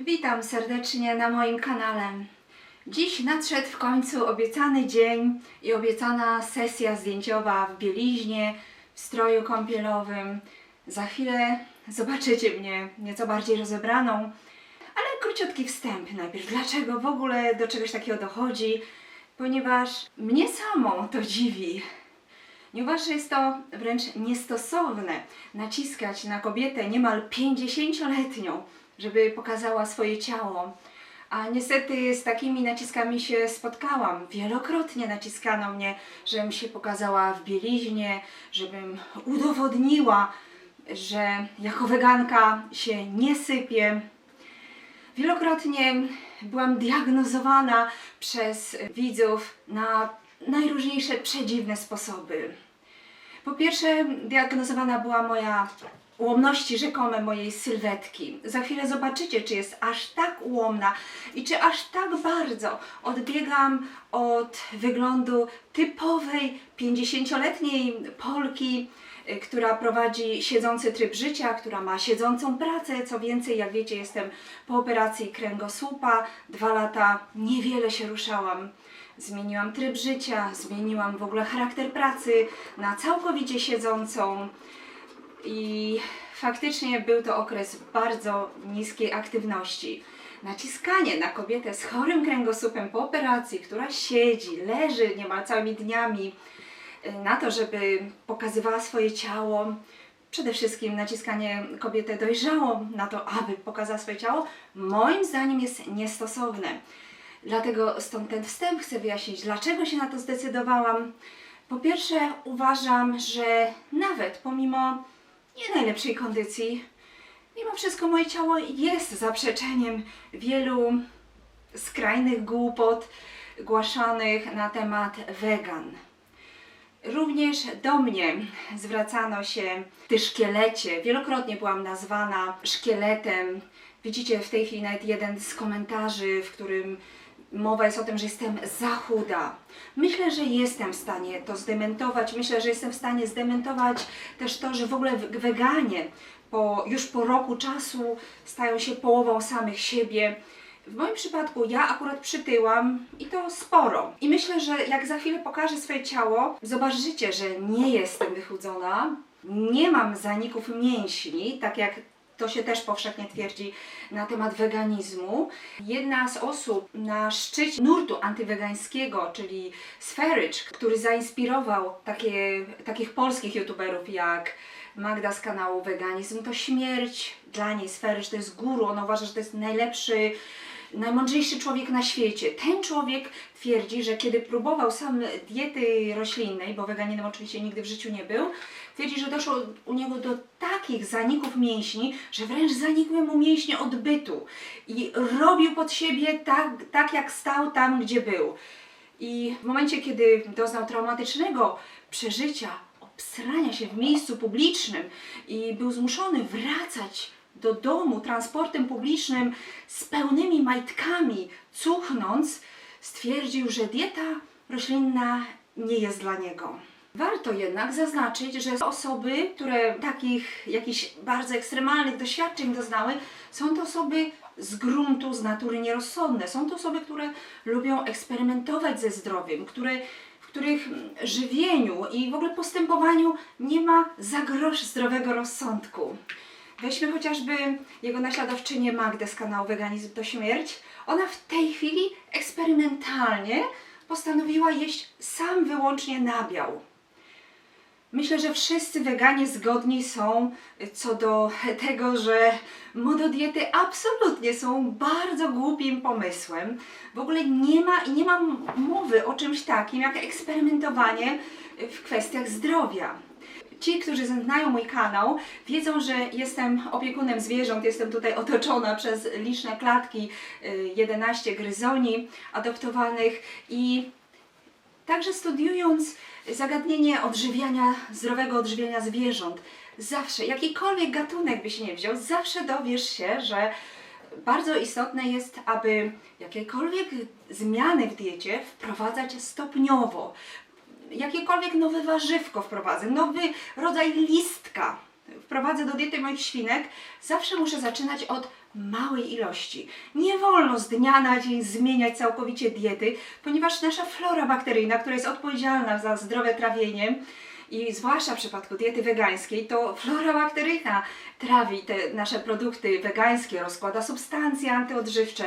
Witam serdecznie na moim kanale. Dziś nadszedł w końcu obiecany dzień i obiecana sesja zdjęciowa w bieliźnie, w stroju kąpielowym. Za chwilę zobaczycie mnie nieco bardziej rozebraną, ale króciutki wstęp najpierw. Dlaczego w ogóle do czegoś takiego dochodzi? Ponieważ mnie samą to dziwi. Nie uważasz, że jest to wręcz niestosowne naciskać na kobietę niemal 50-letnią, żeby pokazała swoje ciało. A niestety z takimi naciskami się spotkałam. Wielokrotnie naciskano mnie, żebym się pokazała w bieliźnie, żebym udowodniła, że jako weganka się nie sypię. Wielokrotnie byłam diagnozowana przez widzów na najróżniejsze przedziwne sposoby. Po pierwsze, diagnozowana była moja ułomności rzekome mojej sylwetki. Za chwilę zobaczycie, czy jest aż tak ułomna i czy aż tak bardzo odbiegam od wyglądu typowej 50-letniej Polki, y, która prowadzi siedzący tryb życia, która ma siedzącą pracę. Co więcej, jak wiecie, jestem po operacji kręgosłupa. Dwa lata niewiele się ruszałam. Zmieniłam tryb życia, zmieniłam w ogóle charakter pracy na całkowicie siedzącą. I faktycznie był to okres bardzo niskiej aktywności. Naciskanie na kobietę z chorym kręgosłupem po operacji, która siedzi, leży niemal całymi dniami, y, na to, żeby pokazywała swoje ciało. Przede wszystkim naciskanie kobietę dojrzałą na to, aby pokazała swoje ciało, moim zdaniem jest niestosowne. Dlatego stąd ten wstęp chcę wyjaśnić, dlaczego się na to zdecydowałam. Po pierwsze, uważam, że nawet pomimo nie najlepszej kondycji, mimo wszystko moje ciało jest zaprzeczeniem wielu skrajnych głupot głaszanych na temat wegan. Również do mnie zwracano się ty szkielecie. Wielokrotnie byłam nazwana szkieletem. Widzicie w tej chwili nawet jeden z komentarzy, w którym mowa jest o tym, że jestem za chuda. Myślę, że jestem w stanie to zdementować. Myślę, że jestem w stanie zdementować też to, że w ogóle weganie po, już po roku czasu stają się połową samych siebie. W moim przypadku ja akurat przytyłam i to sporo. I myślę, że jak za chwilę pokażę swoje ciało, zobaczycie, że nie jestem wychudzona, nie mam zaników mięśni, tak jak to się też powszechnie twierdzi na temat weganizmu. Jedna z osób na szczycie nurtu antywegańskiego, czyli Sferycz, który zainspirował takie, takich polskich youtuberów jak Magda z kanału Veganizm, to śmierć dla niej Sferycz to jest guru. Ona uważa, że to jest najlepszy najmądrzejszy człowiek na świecie. Ten człowiek twierdzi, że kiedy próbował sam diety roślinnej, bo weganinem oczywiście nigdy w życiu nie był, twierdzi, że doszło u niego do takich zaników mięśni, że wręcz zanikły mu mięśnie odbytu i robił pod siebie tak, tak jak stał tam, gdzie był. I w momencie, kiedy doznał traumatycznego przeżycia, obsrania się w miejscu publicznym i był zmuszony wracać do domu transportem publicznym z pełnymi majtkami, cuchnąc, stwierdził, że dieta roślinna nie jest dla niego. Warto jednak zaznaczyć, że osoby, które takich jakichś bardzo ekstremalnych doświadczeń doznały, są to osoby z gruntu, z natury nierozsądne. Są to osoby, które lubią eksperymentować ze zdrowiem, które, w których żywieniu i w ogóle postępowaniu nie ma za grosz zdrowego rozsądku. Weźmy chociażby jego naśladowczynię Magdę z kanału Veganizm to Śmierć. Ona w tej chwili eksperymentalnie postanowiła jeść sam wyłącznie nabiał. Myślę, że wszyscy weganie zgodni są co do tego, że mododiety absolutnie są bardzo głupim pomysłem. W ogóle nie ma i nie ma mowy o czymś takim jak eksperymentowanie w kwestiach zdrowia. Ci, którzy znają mój kanał, wiedzą, że jestem opiekunem zwierząt, jestem tutaj otoczona przez liczne klatki, y, 11 gryzoni adoptowanych i Także studiując zagadnienie odżywiania, zdrowego odżywiania zwierząt, zawsze, jakikolwiek gatunek byś nie wziął, zawsze dowiesz się, że bardzo istotne jest, aby jakiekolwiek zmiany w diecie wprowadzać stopniowo. Jakiekolwiek nowe warzywko wprowadzę, nowy rodzaj listka wprowadzę do diety moich świnek, zawsze muszę zaczynać od małej ilości. Nie wolno z dnia na dzień zmieniać całkowicie diety, ponieważ nasza flora bakteryjna, która jest odpowiedzialna za zdrowe trawienie, i zwłaszcza w przypadku diety wegańskiej, to flora bakteryjna trawi te nasze produkty wegańskie, rozkłada substancje antyodżywcze.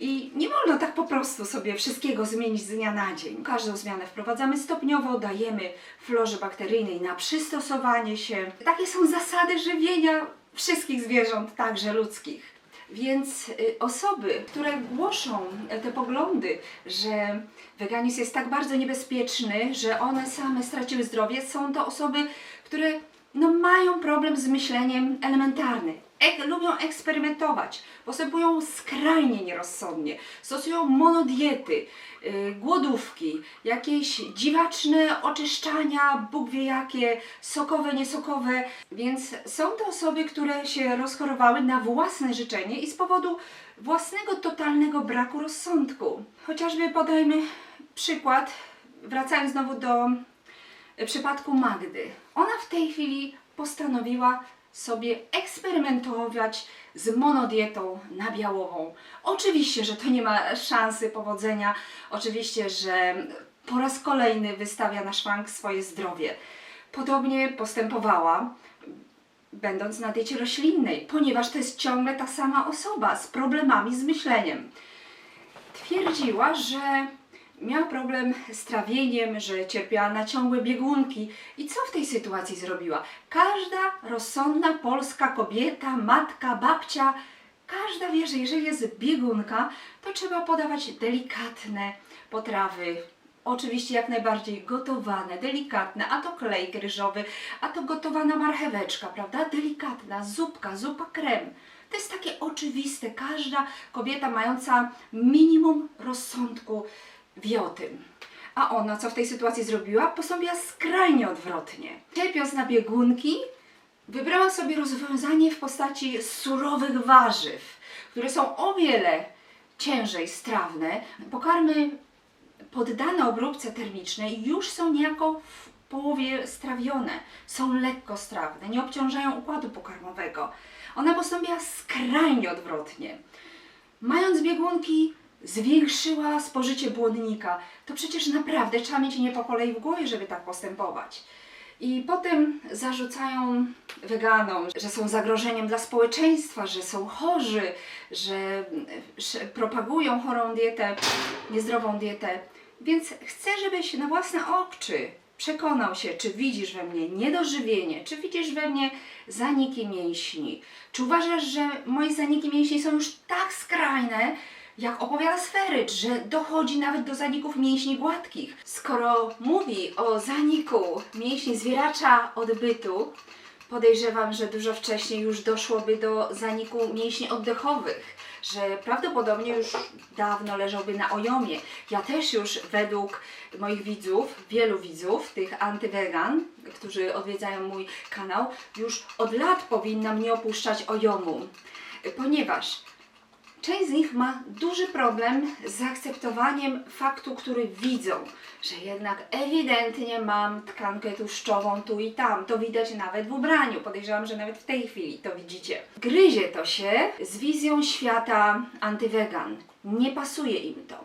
I nie wolno tak po prostu sobie wszystkiego zmienić z dnia na dzień. Każdą zmianę wprowadzamy stopniowo, dajemy florze bakteryjnej na przystosowanie się. Takie są zasady żywienia wszystkich zwierząt, także ludzkich. Więc y, osoby, które głoszą e, te poglądy, że weganizm jest tak bardzo niebezpieczny, że one same straciły zdrowie, są to osoby, które no, mają problem z myśleniem elementarnym. Ek, lubią eksperymentować, postępują skrajnie nierozsądnie, stosują monodiety, yy, głodówki, jakieś dziwaczne oczyszczania, Bóg wie jakie, sokowe, niesokowe. Więc są to osoby, które się rozchorowały na własne życzenie i z powodu własnego totalnego braku rozsądku. Chociażby podajmy przykład, wracając znowu do w przypadku Magdy. Ona w tej chwili postanowiła sobie eksperymentować z monodietą nabiałową. Oczywiście, że to nie ma szansy powodzenia, oczywiście, że po raz kolejny wystawia na szwank swoje zdrowie. Podobnie postępowała, będąc na diecie roślinnej, ponieważ to jest ciągle ta sama osoba z problemami z myśleniem twierdziła, że miała problem z trawieniem, że cierpiała na ciągłe biegunki. I co w tej sytuacji zrobiła? Każda rozsądna polska kobieta, matka, babcia, każda wie, że jeżeli jest biegunka, to trzeba podawać delikatne potrawy. Oczywiście jak najbardziej gotowane, delikatne, a to klejk ryżowy, a to gotowana marcheweczka, prawda? Delikatna, zupka, zupa krem. To jest takie oczywiste. Każda kobieta mająca minimum rozsądku wie o tym. A ona co w tej sytuacji zrobiła? Postąpiła skrajnie odwrotnie. Cierpiąc na biegunki, wybrała sobie rozwiązanie w postaci surowych warzyw, które są o wiele ciężej strawne. Pokarmy poddane obróbce termicznej już są niejako w połowie strawione, są lekko strawne, nie obciążają układu pokarmowego. Ona postąpiła skrajnie odwrotnie. Mając biegunki, zwiększyła spożycie błonnika. To przecież naprawdę trzeba mieć nie po kolei w głowie, żeby tak postępować. I potem zarzucają weganom, że są zagrożeniem dla społeczeństwa, że są chorzy, że propagują chorą dietę, niezdrową dietę. Więc chcę, żebyś na własne oczy przekonał się, czy widzisz we mnie niedożywienie, czy widzisz we mnie zaniki mięśni. Czy uważasz, że moje zaniki mięśni są już tak skrajne, jak opowiada Sferycz, że dochodzi nawet do zaników mięśni gładkich. Skoro mówi o zaniku mięśni zwieracza odbytu, podejrzewam, że dużo wcześniej już doszłoby do zaniku mięśni oddechowych, że prawdopodobnie już dawno leżałby na ojomie. Ja też już według moich widzów, wielu widzów, tych antywegan, którzy odwiedzają mój kanał, już od lat powinnam nie opuszczać ojomu, ponieważ Część z nich ma duży problem z zaakceptowaniem faktu, który widzą, że jednak ewidentnie mam tkankę tłuszczową tu i tam. To widać nawet w ubraniu. Podejrzewam, że nawet w tej chwili to widzicie. Gryzie to się z wizją świata antywegan. Nie pasuje im to.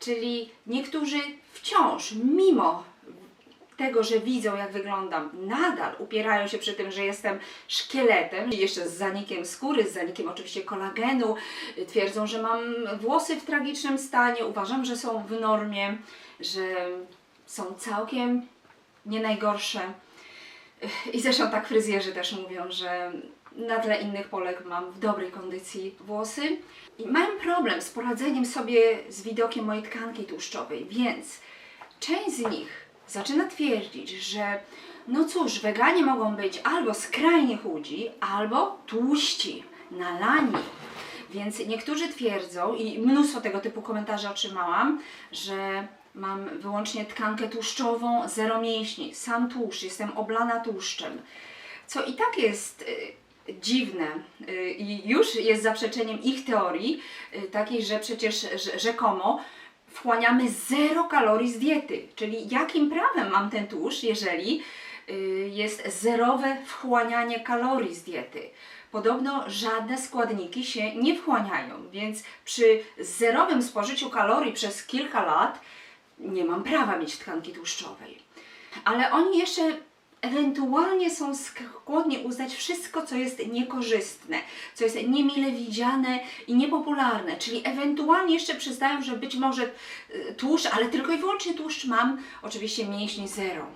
Czyli niektórzy wciąż, mimo tego, że widzą jak wyglądam, nadal upierają się przy tym, że jestem szkieletem, jeszcze z zanikiem skóry, z zanikiem oczywiście kolagenu, twierdzą, że mam włosy w tragicznym stanie, uważam, że są w normie, że są całkiem nie najgorsze. I zresztą tak fryzjerzy też mówią, że na tle innych Polek mam w dobrej kondycji włosy. I mają problem z poradzeniem sobie z widokiem mojej tkanki tłuszczowej, więc część z nich zaczyna twierdzić, że no cóż, weganie mogą być albo skrajnie chudzi, albo tłuści, nalani. Więc niektórzy twierdzą, i mnóstwo tego typu komentarzy otrzymałam, że mam wyłącznie tkankę tłuszczową, zero mięśni, sam tłuszcz, jestem oblana tłuszczem. Co i tak jest y, dziwne y, i już jest zaprzeczeniem ich teorii, y, takiej, że przecież rzekomo wchłaniamy zero kalorii z diety. Czyli jakim prawem mam ten tłuszcz, jeżeli y, jest zerowe wchłanianie kalorii z diety. Podobno żadne składniki się nie wchłaniają, więc przy zerowym spożyciu kalorii przez kilka lat nie mam prawa mieć tkanki tłuszczowej. Ale oni jeszcze ewentualnie są skłonni uznać wszystko, co jest niekorzystne, co jest niemile widziane i niepopularne, czyli ewentualnie jeszcze przyznają, że być może y, tłuszcz, ale tylko i wyłącznie tłuszcz mam, oczywiście mięśni zero.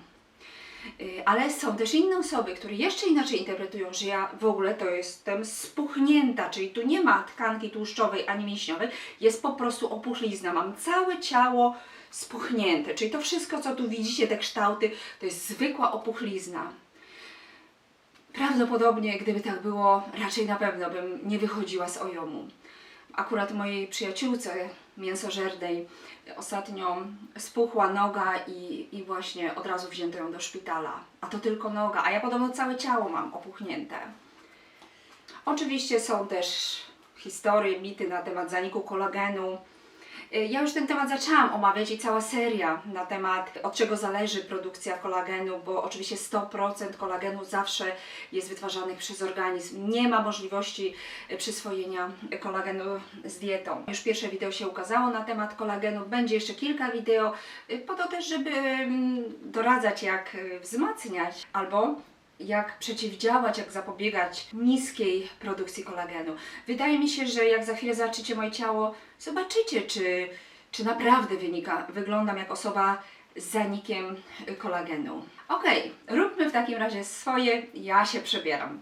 Y, Ale są też inne osoby, które jeszcze inaczej interpretują, że ja w ogóle to jestem spuchnięta, czyli tu nie ma tkanki tłuszczowej ani mięśniowej, jest po prostu opuchlizna. Mam całe ciało spuchnięte, czyli to wszystko, co tu widzicie, te kształty, to jest zwykła opuchlizna. Prawdopodobnie, gdyby tak było, raczej na pewno bym nie wychodziła z ojomu. Akurat mojej przyjaciółce mięsożerdej ostatnio spuchła noga i, i właśnie od razu wzięto ją do szpitala. A to tylko noga, a ja podobno całe ciało mam opuchnięte. Oczywiście są też historie, mity na temat zaniku kolagenu. Y, Ja już ten temat zaczęłam omawiać i cała seria na temat od czego zależy produkcja kolagenu, bo oczywiście 100% kolagenu zawsze jest wytwarzanych przez organizm. Nie ma możliwości y, przyswojenia kolagenu z dietą. Już pierwsze wideo się ukazało na temat kolagenu, będzie jeszcze kilka wideo, y, po to też, żeby mm, doradzać jak wzmacniać albo jak przeciwdziałać, jak zapobiegać niskiej produkcji kolagenu. Wydaje mi się, że jak za chwilę zobaczycie moje ciało, zobaczycie, czy, czy naprawdę wynika, wyglądam jak osoba z zanikiem kolagenu. Ok, róbmy w takim razie swoje, ja się przebieram.